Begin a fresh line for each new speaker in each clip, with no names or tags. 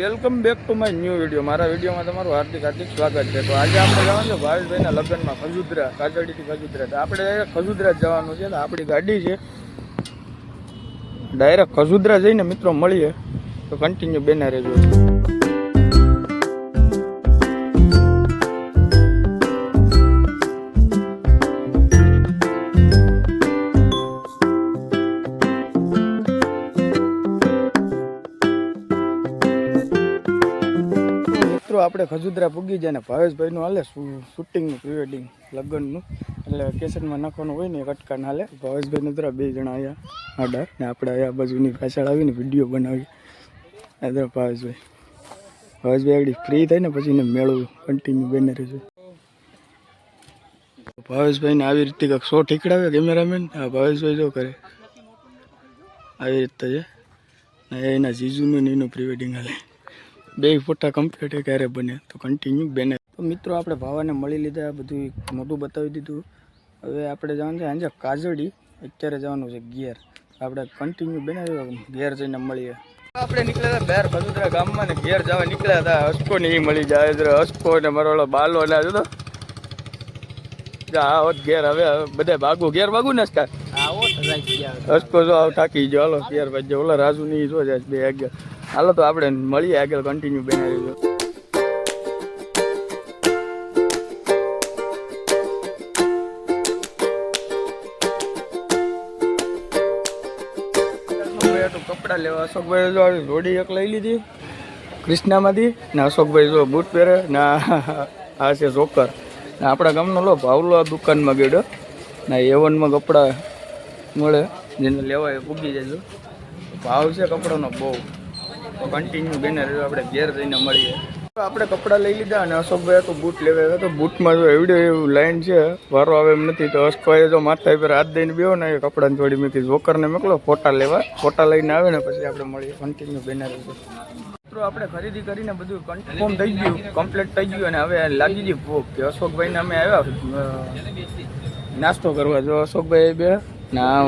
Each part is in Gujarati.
Welcome back to my new video મારા વિડીયોમાં તમારું હાર્દિક હાર્દિક સ્વાગત છે. તો આજે આપણે જવાનું છે ભાવેશભાઈના લગ્નમાં ખજુદરા કાજડીથી ખજુદરા. તો આપણે ડાયરેક્ટ ખજુદરા જવાનું છે. તો આપણી ગાડી છે. ડાયરેક્ટ ખજુદરા જઈને મિત્રો મળીએ. તો કન્ટિન્યુ બેના રહેજો. મિત્રો, આપણે ખજુદરા પૂગી જાય ને ભાવેશભાઈનું હાલે શૂટિંગનું પ્રી વેડિંગ લગ્નનું. એટલે કેસેટમાં નાખવાનું હોય ને કટકાને હાલે. ભાવેશભાઈ નતરા બે જણા અહીંયા આડા ને આપણે અહીંયા બાજુની પાછળ આવીને વીડિયો બનાવી એટલે ભાવેશભાઈ. ભાવેશભાઈ આગળ ફ્રી થાય ને પછી એને મેળવું કન્ટિન્યુ બને રહેજો. ભાવેશભાઈને આવી રીતે કંઈક શો ઠીકડાવે કેમેરામેન હા ભાવેશભાઈ જો કરે. આવી રીતે છે. એના જીજુનું ને એનું પ્રી વેડિંગ હાલે. બે ફોટા કમ્પ્લીટ ક્યારે બને તો કન્ટિન્યુ બને. તો મિત્રો આપણે ભાવાને મળી લીધા બધું મોટું બતાવી દીધું. હવે આપણે જવાનું છે આજે કાજડી. અત્યારે જવાનું છે ગિયર આપણે કન્ટિન્યુ બને ઘેર જઈને મળીએ. આપણે નીકળ્યા હતા બહાર ભદુદરા ગામમાં ને ઘેર જવા નીકળ્યા હતા. હસકો ને એ મળી જાય હસકો ને મારો ઓલો બાલો ને જો આ હોત ઘેર. હવે બધા ભાગું ઘેર ભાગું ને હસકા? હસકો જો આવ થાકી જો હાલો ઘેર ભાઈ ઓલા રાજુ ની જો જાય બે આગળ. હાલો તો આપણે મળીએ આગળ કન્ટિન્યુ બનાવી કપડાં લેવા અશોકભાઈ જો જોડી એક લઈ લીધી, કૃષ્ણામાંથી. ને અશોકભાઈ જો બૂટ પહેરે, ને આ છે જોકર. ને આપણા ગામનો લો ભાવલો દુકાનમાં ગયો ને એવનમાં કપડા મળે, જેને લેવા એ પૂગી જાય ભાવ છે કપડાનો બહુ. કન્ટિન્યુ બેને રહ્યો, આપણે ઘેર જઈને મળીએ. આપણે કપડાં લઈ લીધા અને અશોકભાઈ તો બૂટ લેવા આવ્યા તો બૂટમાં જો એવડે એવું લાઈન છે, વારો આવે એમ નથી. તો અશોકભાઈ જો માથા પર હાથ દઈને બેહો ને, એ કપડાને થોડી મૂકી જોકરને મોકલો, ફોટા લેવા. ફોટા લઈને આવે ને પછી આપણે મળીએ. કન્ટિન્યુ બેનર મિત્રો, આપણે ખરીદી કરીને બધું કન્ફર્મ થઈ ગયું. કમ્પ્લીટ થઈ ગયું અને હવે લાગી ગઈ ભૂખ કે અશોકભાઈને અમે આવ્યા. નાસ્તો કરવા. જો અશોકભાઈ બે ના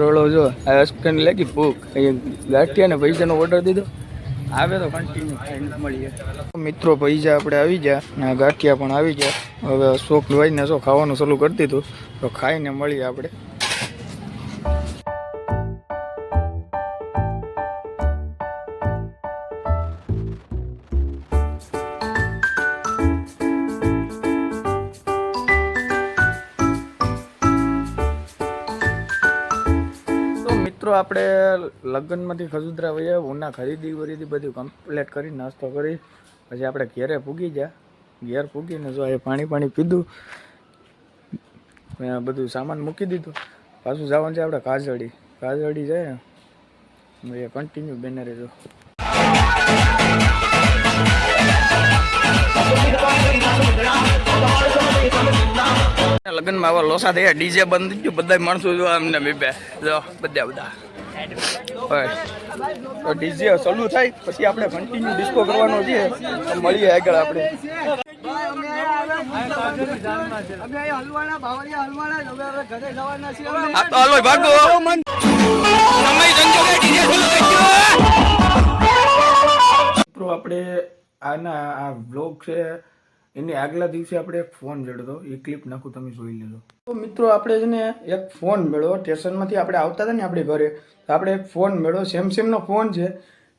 રોડો જો, આ અશોકને લાગી ભૂખ. એ ગાંઠિયા ને પૈસાનો ઓર્ડર દીધો. આવે તો કન્ટિન્યુ મળીએ મિત્રો, પૈસા આપણે આવી ગયા ને ગાંઠિયા પણ આવી ગયા. હવે અશોક ભાઈને જો ખાવાનું શરૂ કરી દીધું. તો ખાઈને મળીએ આપણે. મિત્રો, આપણે લગ્નમાંથી ખજુદરા વયા, ઉના ખરીદી વરીદી બધું કમ્પ્લીટ કરી, નાસ્તો કરી. પછી આપણે ઘેરે પૂગી ગયા. ઘેર પૂગીને જો એ પાણી પાણી પીધું. બધું સામાન મૂકી દીધું. પાછું જવાનું છે આપણે કાજળી. કાજળી જાય ને? એ કન્ટિન્યુ બેનરે રહેજો લગ્નમાં આવા લોસા થયા. ડીજે બંધ ગયું બધા માણસો જો અમને બે જો, બધા બધા. ડીજે ચાલુ થાય. પછી આપણે કન્ટિન્યુ ડિસ્કો કરવાનો છે. મળીએ આગળ આપણે. આપણે આના આ બ્લોગ છે એની આગલા દિવસે આપણે એક ફોન જડતો એ ક્લિપ નાખું, તમે જોઈ લેજો. તો મિત્રો, આપણે છે ને એક ફોન મેળવો સ્ટેશનમાંથી આપણે આવતા હતા ને આપણે ઘરે, તો આપણે એક ફોન મેળવો સેમસંગનો ફોન છે.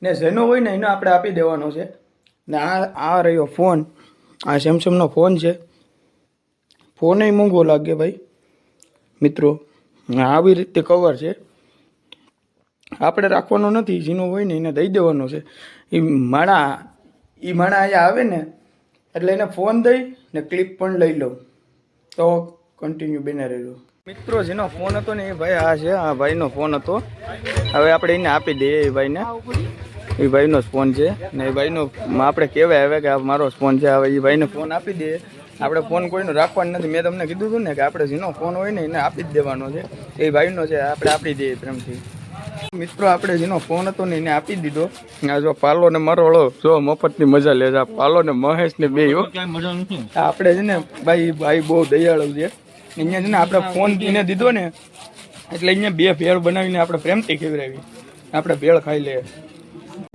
ને જેનો હોય ને, એનો આપણે આપી દેવાનો છે. ને આ આ રહ્યો ફોન. આ સેમસંગનો ફોન છે. ફોન મોંઘો લાગે ભાઈ, મિત્રો. આવી રીતે કવર છે. આપણે રાખવાનો નથી. જેનો હોય ને, એને દઈ દેવાનો છે. એ માણા એ માણા અહીંયા આવે ને એટલે એને ફોન દઈ ને ક્લિપ પણ લઈ લઉં. તો કન્ટિન્યુ બને રહેજો મિત્રો, જેનો ફોન હતો ને એ ભાઈ આ છે, આ ભાઈનો ફોન હતો. હવે આપણે એને આપી દઈએ એ ભાઈને. એ ભાઈનો જ ફોન છે ને એ ભાઈનો આપણે કહેવાય હવે કે આ મારો ફોન છે. હવે એ ભાઈને ફોન આપી દઈએ. આપણે ફોન કોઈનો રાખવાનો નથી. મેં તમને કીધું હતું ને કે આપણે જેનો ફોન હોય ને એને આપી જ દેવાનો છે. એ ભાઈનો છે, આપણે આપી દઈએ પ્રેમથી. મિત્રો આપણે જેનો ફોન હતો ને એને આપી દીધો. આ જો પાલો ને મરોળો જો મફતની મજા લે છે. પાલો ને મહેશ ને બે આપણે છે ને ભાઈ ભાઈ બહુ દયાળુ છે. અહીંયા છે ને આપણે ફોન એને દીધો ને એટલે અહીંયા બે ભેળ બનાવીને આપણે પ્રેમથી ખવડાવી. આપણે ભેળ ખાઈ લઈએ.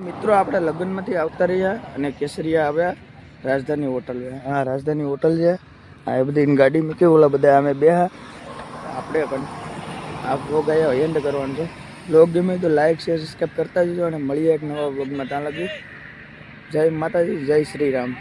મિત્રો આપણે લગ્નમાંથી આવતા રહ્યા અને કેસરિયા આવ્યા. રાજધાની હોટલ હા રાજધાની હોટલ છે. આ એ બધી ગાડી મૂકી ઓલા બધા અમે બે આપણે પણ આ આવ્યો એન્ડ કરવાનું છે. વ્લોગ ગમે તો લાઈક શેર સબસ્ક્રાઈબ કરતા જજો અને મળીએ એક નવા વ્લોગમાં ત્યાં લગી જય માતાજી, જય શ્રી રામ.